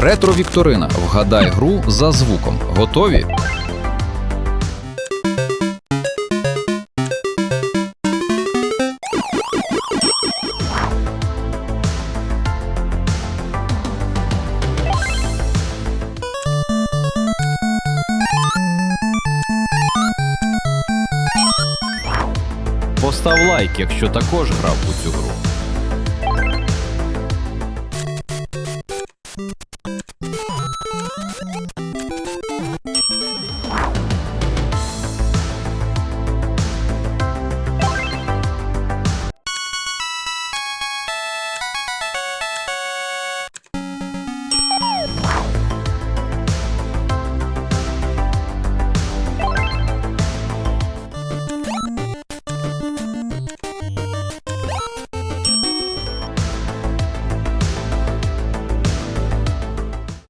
Ретро Вікторина. Вгадай гру за звуком. Готові? Постав лайк, якщо також грав у цю гру.